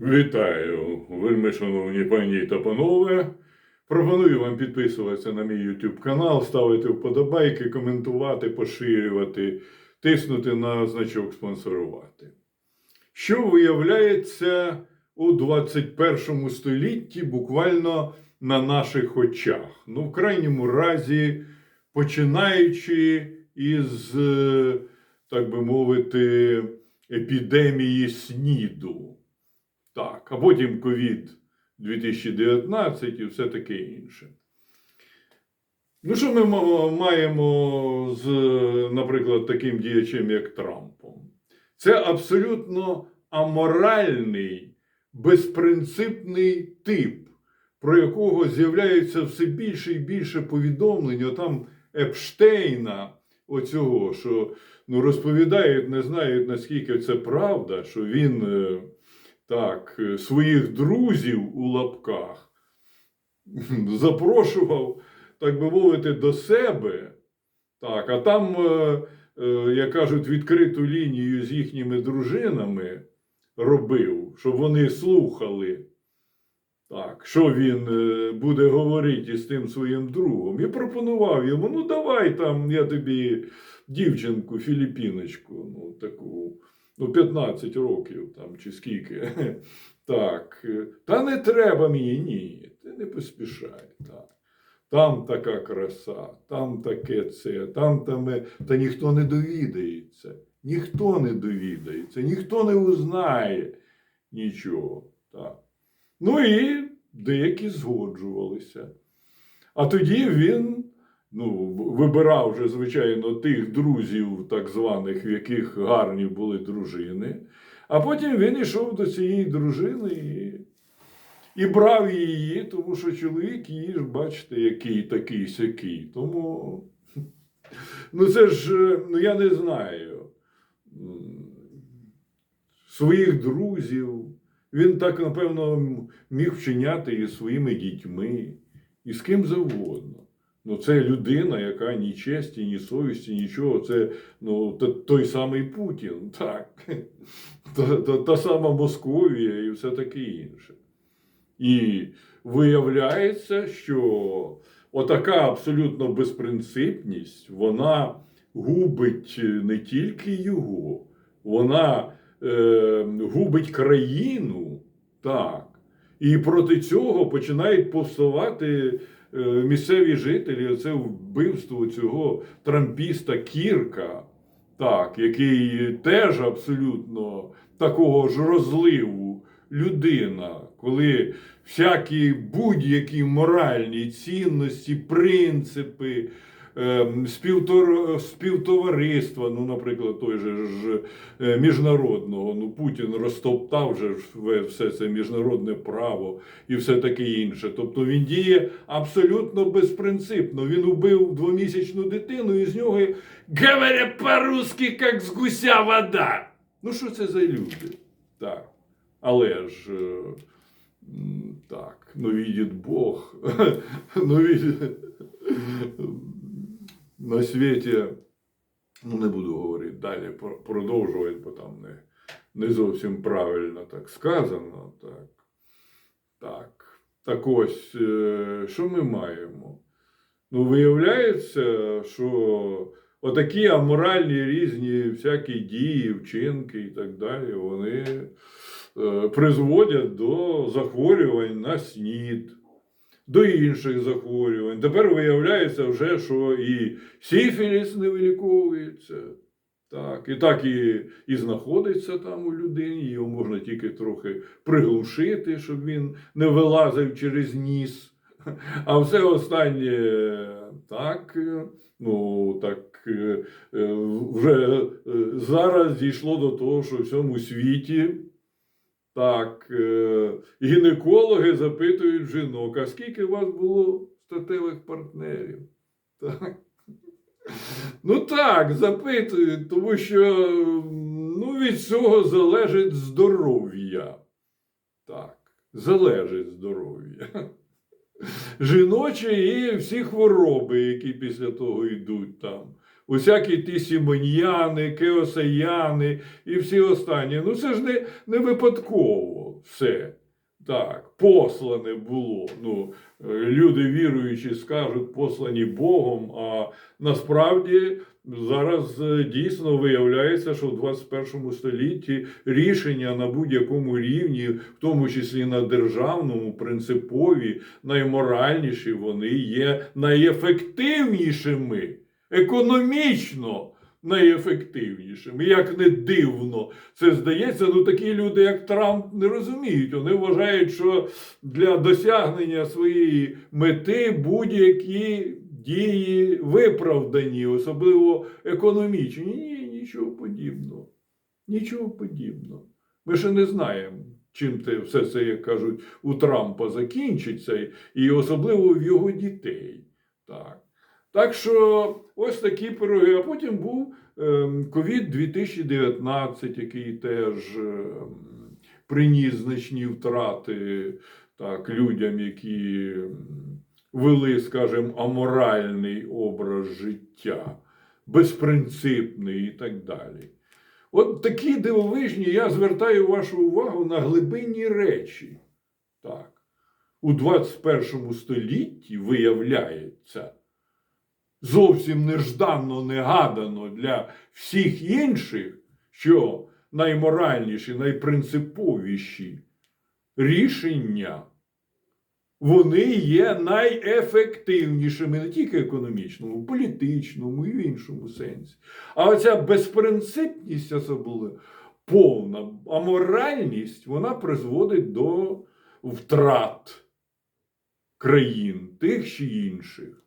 Вітаю, вельми шановні пані та панове. Пропоную вам підписуватися на мій YouTube канал, ставити вподобайки, коментувати, поширювати, тиснути на значок спонсорувати. Що виявляється у 21 столітті буквально на наших очах. Ну, в крайньому разі, починаючи із, е, так би мовити, епідемії СНІДу. Так, а потім ковід 2019 і все таке інше. Ну, що ми маємо з, наприклад, таким діячем, як Трампом? Це абсолютно аморальний, безпринципний тип, про якого з'являється все більше і більше повідомлень. Там Епштейна, оцього, що ну, розповідають, не знають, наскільки це правда, що він. Так, е, своїх друзів у лапках запрошував, так би мовити, до себе. Так, а там, е, е, як кажуть, відкриту лінію з їхніми дружинами робив, щоб вони слухали, так, що він буде говорити із тим своїм другом. І пропонував йому: ну давай там я тобі дівчинку, філіпіночку, ну таку ну, 15 років там чи скільки. Так. е, Та не треба мені, ні. Ти не поспішай. Так. Там така краса, там таке це, там там. Та ніхто не довідається. Ніхто не довідається, ніхто не узнає нічого. Так. Ну і деякі згоджувалися. А тоді він ну, вибирав вже, звичайно, тих друзів, так званих, в яких гарні були дружини. А потім він йшов до цієї дружини і, і брав її, тому що чоловік її ж, бачите, який такий сякий. Тому ну це ж, е, ну я не знаю. Своїх друзів. Він так, напевно, міг вчиняти і своїми дітьми, і з ким завгодно. Ну, це людина, яка ні честі, ні совісті, нічого. Це ну, той самий Путін, так. Та, та, та сама Московія і все таке інше. І виявляється, що отака абсолютно безпринципність, вона губить не тільки його, вона е, губить країну, так. І проти цього починають повставати місцеві жителі. це вбивство цього трампіста Кірка, так, який теж абсолютно такого ж розливу людина, коли всякі будь-які моральні цінності, принципи. Ем, співтор- Співтовариства, ну, наприклад, той же ж е, міжнародного. Ну, Путін розтоптав же все це міжнародне право і все таке інше. Тобто він діє абсолютно безпринципно. Він убив двомісячну дитину, і з нього, говоря по-русски, як з гуся вода. Ну, що це за люди? Так. Але ж. е, Так, ну видит Бог, ну видит на світі, ну не буду говорити далі, про- продовжувати, бо там не, не зовсім правильно так сказано. Так, так. так ось, е, що ми маємо? Ну, виявляється, що отакі аморальні різні всякі дії, вчинки і так далі, вони е, призводять до захворювань на снід, до інших захворювань. Тепер виявляється вже, що і сіфіліс не виліковується. Так, і так і, і знаходиться там у людині, його можна тільки трохи приглушити, щоб він не вилазив через ніс. А все останнє так, ну так е, вже е, зараз дійшло до того, що в всьому світі так, е, гінекологи запитують жінок, а скільки у вас було статевих партнерів? Так. Ну так, запитують, тому що ну, від цього залежить здоров'я. Так, залежить здоров'я. Жіноче і всі хвороби, які після того йдуть там. Усякі ті сімоньяни, кеосаяни і всі останні. Ну це ж не, не випадково. все. Так, послане було. Ну, е, люди віруючі скажуть, послані Богом, а насправді зараз е, дійсно виявляється, що в 21 столітті рішення на будь-якому рівні, в тому числі на державному, принципові, найморальніші, вони є найефективнішими економічно найефективнішими. Як не дивно, це здається, ну такі люди, як Трамп, не розуміють. Вони вважають, що для досягнення своєї мети будь-які дії виправдані, особливо економічні. Ні, нічого подібного. Нічого подібного. Ми ще не знаємо. Чим те все це, як кажуть, у Трампа закінчиться, і особливо в його дітей. Так. Так що ось такі пироги. А потім був ем, ковід 2019, який теж ем, приніс значні втрати так, людям, які ем, вели, скажімо, аморальний образ життя, безпринципний і так далі. От такі дивовижні, я звертаю вашу увагу на глибинні речі. Так. У 21 столітті виявляється зовсім нежданно, негадано для всіх інших, що найморальніші, найпринциповіші рішення, вони є найефективнішими не тільки економічному, політичному і в іншому сенсі. А оця безпринципність особливо, повна аморальність, вона призводить до втрат країн, тих чи інших.